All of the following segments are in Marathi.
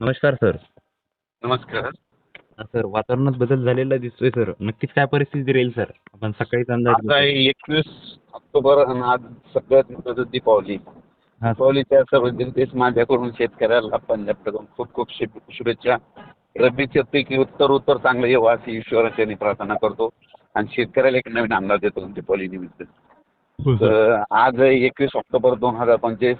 नमस्कार सर. नमस्कार. सर वातावरणात बदल झालेला दिसतोय सर. नक्कीच काय परिस्थिती राहील सर? आपण सकाळीच अंदाज एकवीस ऑक्टोबर आणि आज सगळ्यात दीपावली. हा. दीपावलीच्या जनतेस माझ्याकडून शेतकऱ्याला पंजाबकडून खूप खूप शुभेच्छा. रब्बीचे पीक उत्तर उत्तर चांगलं येवं अशी ईश्वराची प्रार्थना करतो. आणि शेतकऱ्याला एक नवीन अंदाज देतो दीपावली निमित्त. हो सर. तर आज एकवीस ऑक्टोबर दोन हजार पंचवीस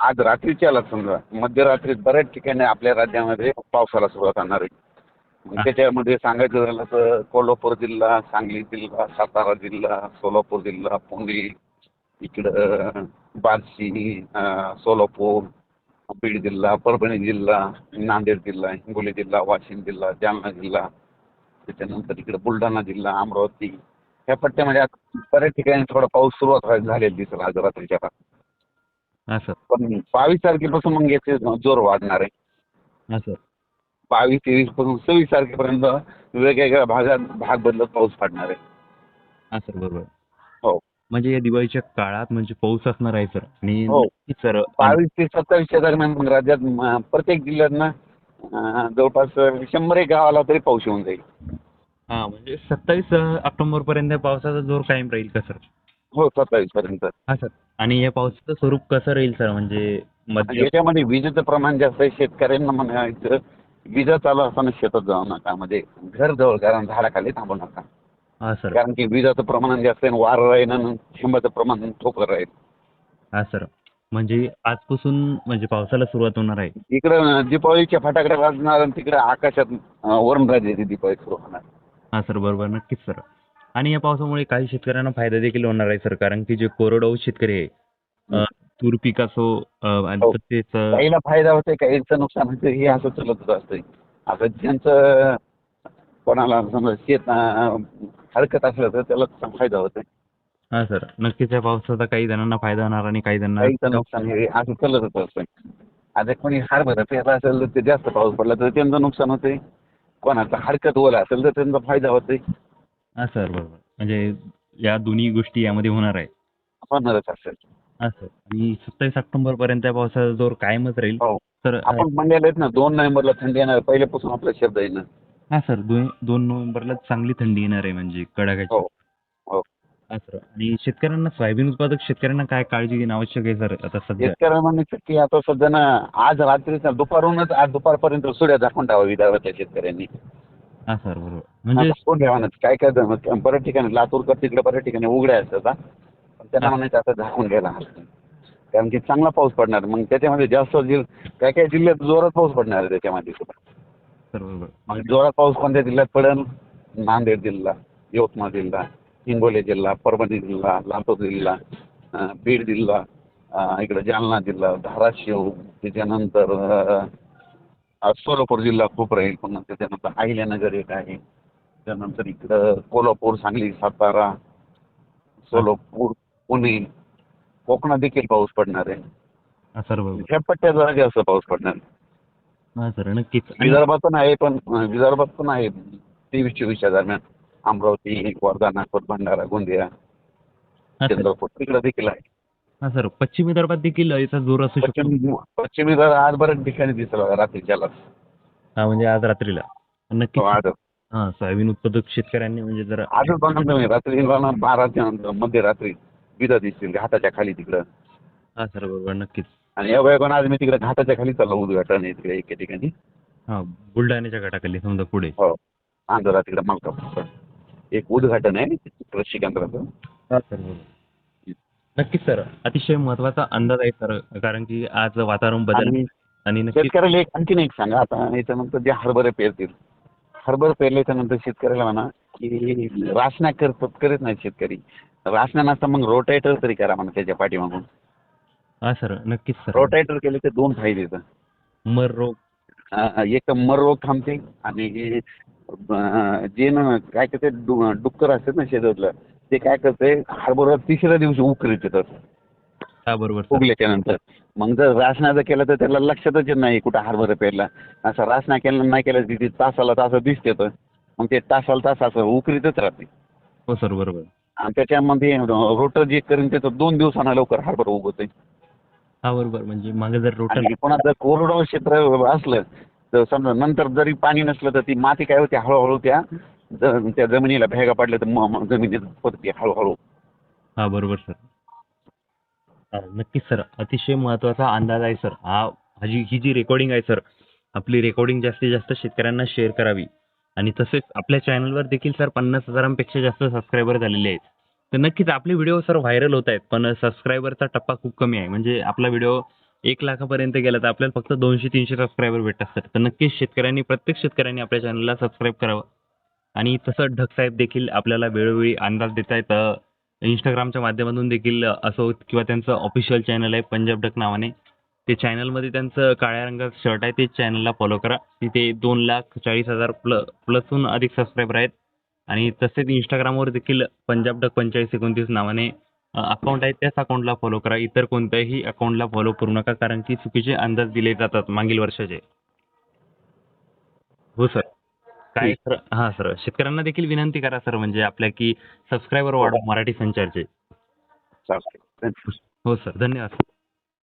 आज रात्रीच्या आला समजा. मध्यरात्रीत बऱ्याच ठिकाणी आपल्या राज्यामध्ये पावसाला सुरुवात होणार आहे. त्याच्यामध्ये सांगायचं झालं तर कोल्हापूर जिल्हा सांगली जिल्हा सातारा जिल्हा सोलापूर जिल्हा पुणे इकडं बार्शी सोलापूर बीड जिल्हा परभणी जिल्हा नांदेड जिल्हा हिंगोली जिल्हा वाशिम जिल्हा जालना जिल्हा त्याच्यानंतर इकडे बुलढाणा जिल्हा अमरावती. ह्या पट्ट्यामध्ये बऱ्याच ठिकाणी थोडा पाऊस सुरुवात झालेला दिसेल आज रात्रीच्या काळात. हा सर पण बावीस तारखेपासून मग याचे जोर वाढणार आहे. हा सर बावीस तेवीसपासून सव्वीस तारखेपर्यंत वेगवेगळ्या भागात भाग बदलत पाऊस पडणार आहे. हा सर बरोबर. हो. म्हणजे या दिवाळीच्या काळात म्हणजे पाऊस असणार आहे सर. आणि हो. सर बावीस ते सत्तावीसच्या दरम्यान मग राज्यात प्रत्येक जिल्ह्यातनं अं, जवळपास शंभर एक गावाला तरी पाऊस येऊन जाईल. हा म्हणजे सत्तावीस ऑक्टोबर पर्यंत पावसाचा जोर कायम राहील का सर? हो सत्तावीस पर्यंत हा सर आणि या पावसाचं स्वरूप कसं राहील सर? म्हणजे मध्य याच्यामध्ये विजेचं प्रमाण जास्त आहे शेतकऱ्यांना म्हणायचं विजा चालू असताना शेतात जाऊ नका. म्हणजे घर जवळ कारण झाडाखाली थांबू नका. हा सर. कारण की विजाचं प्रमाण जास्त आहे वारं राहील आणि शिंबाचं प्रमाण ठोकर राहील. हा सर. म्हणजे आजपासून म्हणजे पावसाला सुरुवात होणार आहे. इकडं दीपावलीच्या फटाकडे वाजणार आणि तिकडे आकाशात अं, वरुणराजाची दीपावली सुरू होणार. हा सर. बरोबर. नक्कीच सर. आणि या पावसामुळे काही शेतकऱ्यांना फायदा देखील होणार आहे सर कारण की जे कोरडवाहू शेतकरी आहे तूर पीक असो आणि हो. तसेच काहीला फायदा होतोय काहीचं नुकसान होतं हे असं चालतच असतंय. आता ज्यांचं कोणाला समजा शेत हरकत असलं तर त्याला फायदा होतोय. हा सर. नक्कीच या पावसाचा काही जणांना फायदा होणार आणि काही जणांना नुकसान हे असं चालतच असतंय. आता कोणी हरभरा पेरला असेल तर ते जास्त पाऊस पडला तर त्यांचं नुकसान होतंय. कोणाचं हरकत ओला असेल तर त्यांचा फायदा होतोय. हा सर बरोबर. म्हणजे या दोन्ही गोष्टी यामध्ये होणार आहे. होणारच असेल हा सर. आणि सत्तावीस ऑक्टोबर पर्यंत या पावसाचा जोर कायमच राहील. हो. तर अ, आपण म्हणलेलं आहेत ना दोन नोव्हेंबरला थंडी येणार पहिल्यापासून आपला शब्द आहे ना. हा सर दोन दोन नोव्हेंबरला चांगली थंडी येणार आहे म्हणजे कडाक्याची. हो हो. हा सर. आणि शेतकऱ्यांना सोयाबीन उत्पादक शेतकऱ्यांना काय काळजी घेणं आवश्यक आहे सर आता सध्या? शेतकऱ्यांना म्हणायचं की आता सध्या ना आज रात्री दुपारूनच आज दुपारपर्यंत सुड्या दाखवून टाकावं विदर्भाच्या शेतकऱ्यांनी. हा सर बरोबर. म्हणजे कोण ठेवानच काय काय जमत बऱ्याच ठिकाणी लातूरकर तिकडे बऱ्याच ठिकाणी उघड्या असतात. पण त्यांना. म्हणायचं आता झाकून घ्यायला हरकत. कारण की चांगला पाऊस पडणार. मग त्याच्यामध्ये जास्त काय काय जिल्ह्यात जोरात पाऊस पडणार आहे त्याच्यामध्ये सुद्धा. मग जोरात पाऊस कोणत्या जिल्ह्यात पडेल? नांदेड जिल्हा यवतमाळ जिल्हा हिंगोली जिल्हा परभणी जिल्हा लातूर जिल्हा बीड जिल्हा इकडे जालना जिल्हा धाराशिव त्याच्यानंतर सोलापूर जिल्हा खूप राहील. पुन्हा त्याच्यानंतर अहिल्यानगर एक आहे. त्यानंतर इकडं कोल्हापूर सांगली सातारा सोलापूर पुणे. कोकणात देखील पाऊस पडणार आहे. हा सर बरोबर. ह्या पट्ट्यात जरा जास्त पाऊस पडणार. हा सर नक्कीच. आणि- विदर्भात पण आहे पण अं, विदर्भात पण आहे. तेवीस चोवीसच्या दरम्यान. अमरावती वर्धा नागपूर भंडारा गोंदिया हा सर. चंद्रपूर तिकडे देखील आहे. हा सर. पश्चिम विदर्भात देखील याचा जोर असू शकतो. पश्चिम पश्चिम विदर्भ आज बऱ्याच ठिकाणी दिसलं बघा रात्रीच्याला. हा म्हणजे आज रात्रीला. नक्कीच. हो, आज हा सोयाबीन उत्पादक शेतकऱ्यांनी म्हणजे जर आजच बनवतो मी. रात्री बाराच्या नंतर मध्यरात्री विदा दिसतील घाटाच्या खाली तिकडं. हा सर बरोबर नक्कीच. आणि या वेळेला आज मी तिकडे घाटाच्या खाली चाललो उद्घाटन आहे तिकडे एके ठिकाणी. हा बुलढाण्याच्या गटाखाली समजा पुढे. हो. आंध्रा तिकडे मलकापूर एक उद्घाटन आहे कृषी केंद्राचं. हा सर बरोबर. नक्कीच सर. अतिशय महत्त्वाचा अंदाज आहे सर कारण की आज वातावरण बदल आणि आणि नक्कीच शेतकऱ्याला एक आणखीन एक सांगा. आता याच्यानंतर जे हरभरे पेरतील हरभरे पेरल्याच्या नंतर शेतकऱ्याला म्हणा की रासना करतात करत नाही शेतकरी. रासना नसता मग रोटायटर तरी करा म्हणा त्याच्या पाठीमागून. हा सर नक्कीच सर. रोटायटर केले तर दोन फायदे येतात मर रोग. अं, एक तर मर रोग थांबते आणि अं, जे ना काय करते डु डुक्कर असतात ना शेतातलं ते काय करते हरभरा तिसऱ्या दिवशी उकरीत येतात. बरोबर. नंतर. मग जर रासना जर केलं तर त्याला लक्षातच नाही कुठं हरभरा पेरला. असं रासना केलं नाही केलं तिथे तासाला तास दिसते मग ते तासाला तास असं उकरीतच राहते. हो सर बरोबर. आणि त्याच्यामध्ये रोटर जे करीन त्याचं दोन दिवसांना लवकर हरभरा उगवते हा बरोबर. म्हणजे मागे जर रोटर पुन्हा जर कोरडवाहू क्षेत्र असलं तर समजा नंतर जरी पाणी नसलं तर ती माती काय होते? हळूहळू त्या ज- त्या जमिनीला भेगा पडल्या तर म- म- जमिनीत पडते हळूहळू. हा बरोबर सर. हा, नक्कीच सर. अतिशय महत्त्वाचा अंदाज आहे सर. हा हा जी ही जी रेकॉर्डिंग आहे सर आपली रेकॉर्डिंग जास्तीत जास्त शेतकऱ्यांना शेअर करावी. आणि तसेच आपल्या चॅनलवर देखील सर पन्नास हजारांपेक्षा जास्त सबस्क्रायबर झालेले आहेत. तर नक्कीच आपले व्हिडिओ सर व्हायरल होत आहेत पण सबस्क्रायबरचा टप्पा खूप कमी आहे. म्हणजे आपला व्हिडिओ एक लाखापर्यंत गेला तर आपल्याला फक्त दोनशे तीनशे सबस्क्रायबर भेटतात सर. तर नक्कीच शेतकऱ्यांनी प्रत्येक शेतकऱ्यांनी आपल्या चॅनलला सबस्क्राईब करावं. आणि तसं ढगसाहेब देखील आपल्याला वेळोवेळी अंदाज देत आहेत. इंस्टाग्रामच्या माध्यमातून देखील असो किंवा त्यांचं ऑफिशियल चॅनल आहे पंजाब डक नावाने. ते चॅनलमध्ये त्यांचं काळ्या रंगाचं शर्ट आहे ते चॅनलला फॉलो करा. तिथे दोन लाख चाळीस हजार प्ल प्लसहून अधिक सबस्क्रायबर आहेत. आणि तसेच इंस्टाग्रामवर देखील पंजाब डक पंचेचाळीस एकोणतीस नावाने अकाउंट आहे त्याच अकाउंटला फॉलो करा. इतर कोणत्याही अकाउंटला फॉलो करू नका कारण की चुकीचे अंदाज दिले जातात मागील वर्षाचे. हो सर काय सर? हां सर शेतकऱ्यांना देखील विनंती करा सर म्हणजे आपल्या की सबस्क्रायबर वाढवा मराठी संचारचे. हो सर धन्यवाद.